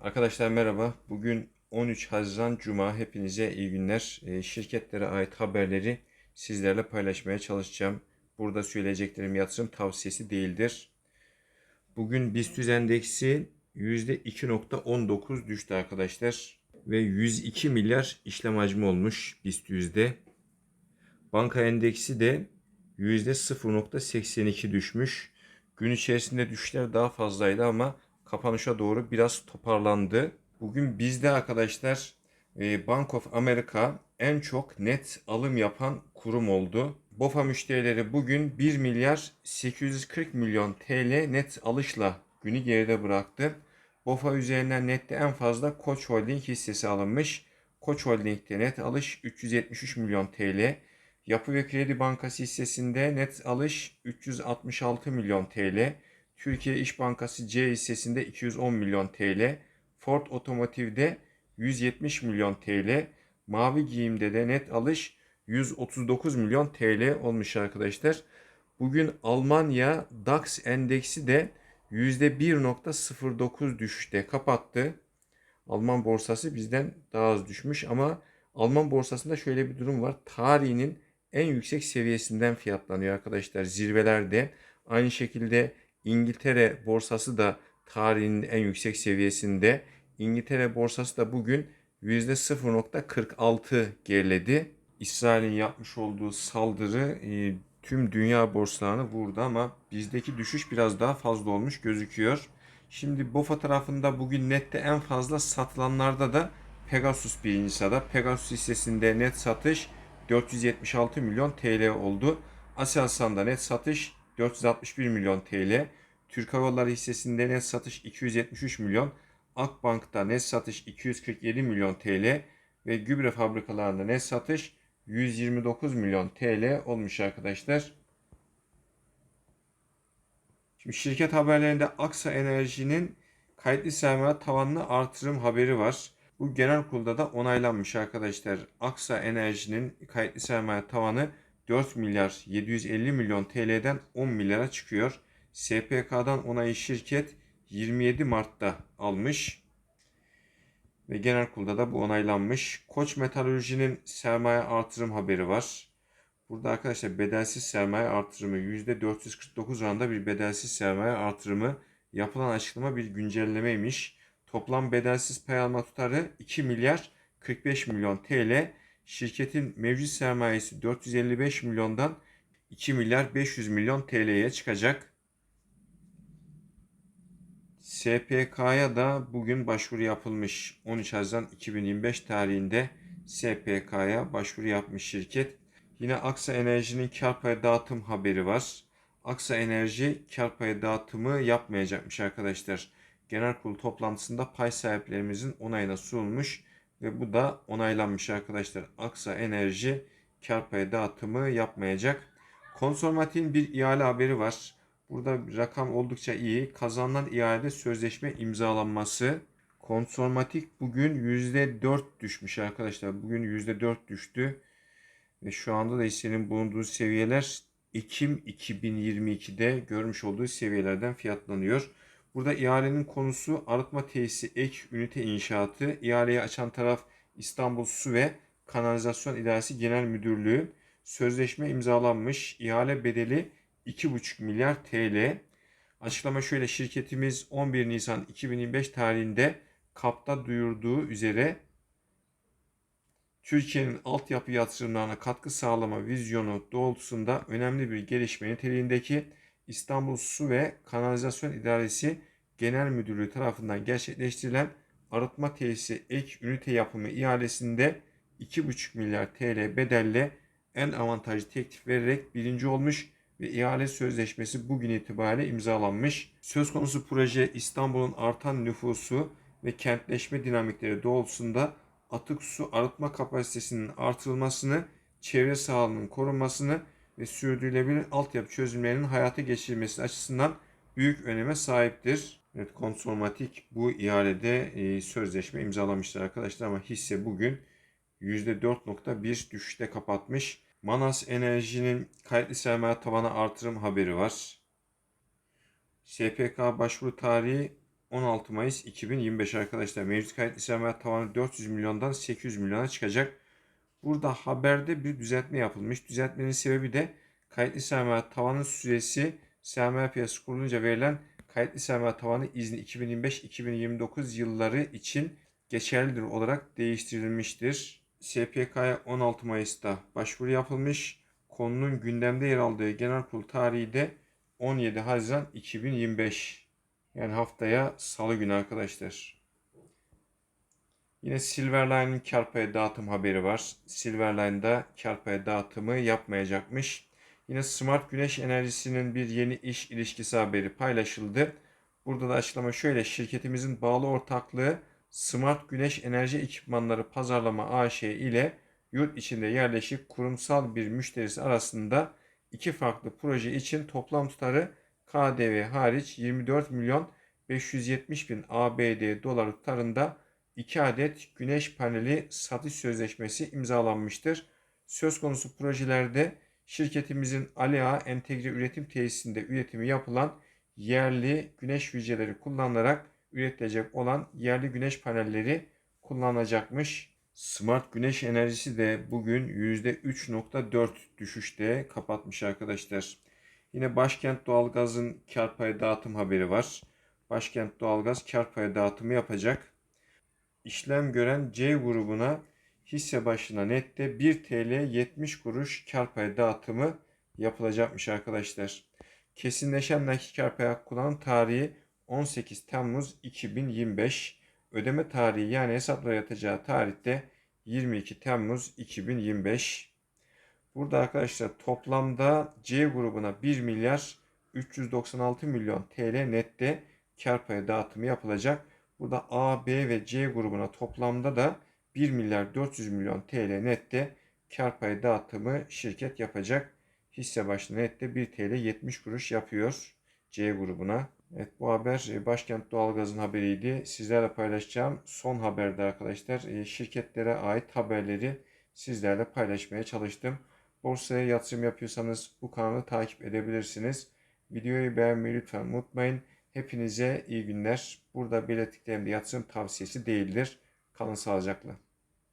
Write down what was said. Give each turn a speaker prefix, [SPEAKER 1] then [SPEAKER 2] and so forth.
[SPEAKER 1] Arkadaşlar merhaba. Bugün 13 Haziran Cuma. Hepinize iyi günler. Ee, Şirketlere ait haberleri sizlerle paylaşmaya çalışacağım. Burada söyleyeceklerim yatırım tavsiyesi değildir. Bugün BIST endeksi %2.19 düştü arkadaşlar. Ve 102 milyar işlem hacmi olmuş BIST yüzde. Banka endeksi de %0.82 düşmüş. Gün içerisinde düşüşler daha fazlaydı ama kapanışa doğru biraz toparlandı. Bugün bizde arkadaşlar e, Bank of America en çok net alım yapan kurum oldu. BOFA müşterileri bugün 1 milyar 840 milyon TL net alışla günü geride bıraktı. BOFA üzerinden nette en fazla Koç Holding hissesi alınmış. Koç Holding'de net alış 373 milyon TL. Yapı ve Kredi Bankası hissesinde net alış 366 milyon TL. Türkiye İş Bankası C hissesinde 210 milyon TL. Ford Otomotiv'de 170 milyon TL. Mavi Giyim'de de net alış 139 milyon TL olmuş arkadaşlar. Bugün Almanya DAX endeksi de %1.09 düşüşte kapattı. Alman borsası bizden daha az düşmüş ama Alman borsasında şöyle bir durum var. Tarihinin en yüksek seviyesinden fiyatlanıyor arkadaşlar zirvelerde. Aynı şekilde İngiltere borsası da tarihinin en yüksek seviyesinde. İngiltere borsası da bugün %0.46 geriledi. İsrail'in yapmış olduğu saldırı e, tüm dünya borsalarını vurdu ama bizdeki düşüş biraz daha fazla olmuş gözüküyor. Şimdi BOFA tarafında bugün nette en fazla satılanlarda da Pegasus birinci sırada. Pegasus hissesinde net satış 476 milyon TL oldu. Aselsan'da net satış 461 milyon TL. Türk Hava Yolları hissesinde net satış 273 milyon. Akbank'ta net satış 247 milyon TL ve gübre fabrikalarında net satış 129 milyon TL olmuş arkadaşlar. Şimdi şirket haberlerinde Aksa Enerji'nin kayıtlı sermaye tavanını artırım haberi var. Bu genel kurulda da onaylanmış arkadaşlar. Aksa Enerji'nin kayıtlı sermaye tavanı 4 milyar 750 milyon TL'den 10 milyara çıkıyor. SPK'dan onayı şirket 27 Mart'ta almış. Ve genel kurulda da bu onaylanmış. Koç Metalurji'nin sermaye artırım haberi var. Burada arkadaşlar bedelsiz sermaye artırımı %449 oranında bir bedelsiz sermaye artırımı yapılan açıklama bir güncellemeymiş. Toplam bedelsiz pay alma tutarı 2 milyar 45 milyon TL. Şirketin mevcut sermayesi 455 milyondan 2 milyar 500 milyon TL'ye çıkacak. SPK'ya da bugün başvuru yapılmış. 13 Haziran 2025 tarihinde SPK'ya başvuru yapmış şirket. Yine Aksa Enerji'nin kar payı dağıtım haberi var. Aksa Enerji kar payı dağıtımı yapmayacakmış arkadaşlar. Genel kurul toplantısında pay sahiplerimizin onayına sunulmuş ve bu da onaylanmış arkadaşlar. Aksa Enerji kar payı dağıtımı yapmayacak. Konsormatik'in bir ihale haberi var. Burada rakam oldukça iyi. Kazanılan ihalede sözleşme imzalanması. Konsormatik bugün %4 düşmüş arkadaşlar. Bugün %4 düştü. Ve şu anda da hissenin bulunduğu seviyeler Ekim 2022'de görmüş olduğu seviyelerden fiyatlanıyor. Burada ihalenin konusu arıtma tesisi ek ünite inşaatı. İhaleyi açan taraf İstanbul Su ve Kanalizasyon İdaresi Genel Müdürlüğü. Sözleşme imzalanmış. İhale bedeli 2,5 milyar TL. Açıklama şöyle şirketimiz 11 Nisan 2025 tarihinde KAP'ta duyurduğu üzere Türkiye'nin altyapı yatırımlarına katkı sağlama vizyonu doğrultusunda önemli bir gelişme niteliğindeki İstanbul Su ve Kanalizasyon İdaresi Genel Müdürlüğü tarafından gerçekleştirilen arıtma tesisi ek ünite yapımı ihalesinde 2,5 milyar TL bedelle en avantajlı teklif vererek birinci olmuş ve ihale sözleşmesi bugün itibariyle imzalanmış. Söz konusu proje İstanbul'un artan nüfusu ve kentleşme dinamikleri doğrultusunda atık su arıtma kapasitesinin artırılmasını, çevre sağlığının korunmasını ve sürdürülebilir altyapı çözümlerinin hayata geçirilmesi açısından büyük öneme sahiptir. Evet, Konsormatik bu ihalede e, sözleşme imzalamıştır arkadaşlar ama hisse bugün %4.1 düşüşte kapatmış. Manas Enerji'nin kayıtlı sermaye tavanı artırım haberi var. SPK başvuru tarihi 16 Mayıs 2025 arkadaşlar. Mevcut kayıtlı sermaye tavanı 400 milyondan 800 milyona çıkacak. Burada haberde bir düzeltme yapılmış. Düzeltmenin sebebi de kayıtlı sermaye tavanı süresi sermaye piyasası kurulunca verilen kayıtlı sermaye tavanı izni 2025-2029 yılları için geçerlidir olarak değiştirilmiştir. SPK'ya 16 Mayıs'ta başvuru yapılmış. Konunun gündemde yer aldığı genel kurul tarihi de 17 Haziran 2025. Yani haftaya salı günü arkadaşlar. Yine Silverline'in kar payı dağıtım haberi var. Silverline'da kar payı dağıtımı yapmayacakmış. Yine Smart Güneş Enerjisi'nin bir yeni iş ilişkisi haberi paylaşıldı. Burada da açıklama şöyle. Şirketimizin bağlı ortaklığı Smart Güneş Enerji Ekipmanları Pazarlama AŞ ile yurt içinde yerleşik kurumsal bir müşterisi arasında iki farklı proje için toplam tutarı KDV hariç 24 milyon 570 bin ABD doları tutarında 2 adet güneş paneli satış sözleşmesi imzalanmıştır. Söz konusu projelerde şirketimizin Alea Entegre Üretim Tesisinde üretimi yapılan yerli güneş hücreleri kullanılarak üretilecek olan yerli güneş panelleri kullanacakmış. Smart güneş enerjisi de bugün %3.4 düşüşte kapatmış arkadaşlar. Yine Başkent Doğalgaz'ın kar payı dağıtım haberi var. Başkent Doğalgaz kar payı dağıtımı yapacak. İşlem gören C grubuna hisse başına nette 1 TL 70 kuruş kar payı dağıtımı yapılacakmış arkadaşlar. Kesinleşen nakit kar payı kullanım tarihi 18 Temmuz 2025. Ödeme tarihi yani hesaplara yatacağı tarihte 22 Temmuz 2025. Burada arkadaşlar toplamda C grubuna 1 milyar 396 milyon TL nette kar payı dağıtımı yapılacak. Burada A, B ve C grubuna toplamda da 1 milyar 400 milyon TL nette kar payı dağıtımı şirket yapacak. Hisse başına nette 1 TL 70 kuruş yapıyor C grubuna. Evet bu haber e, Başkent Doğalgaz'ın haberiydi. Sizlerle paylaşacağım son haberde arkadaşlar. E, şirketlere ait haberleri sizlerle paylaşmaya çalıştım. Borsaya yatırım yapıyorsanız bu kanalı takip edebilirsiniz. Videoyu beğenmeyi lütfen unutmayın. Hepinize iyi günler. Burada belirttiklerim de yatırım tavsiyesi değildir. Kalın sağlıcakla.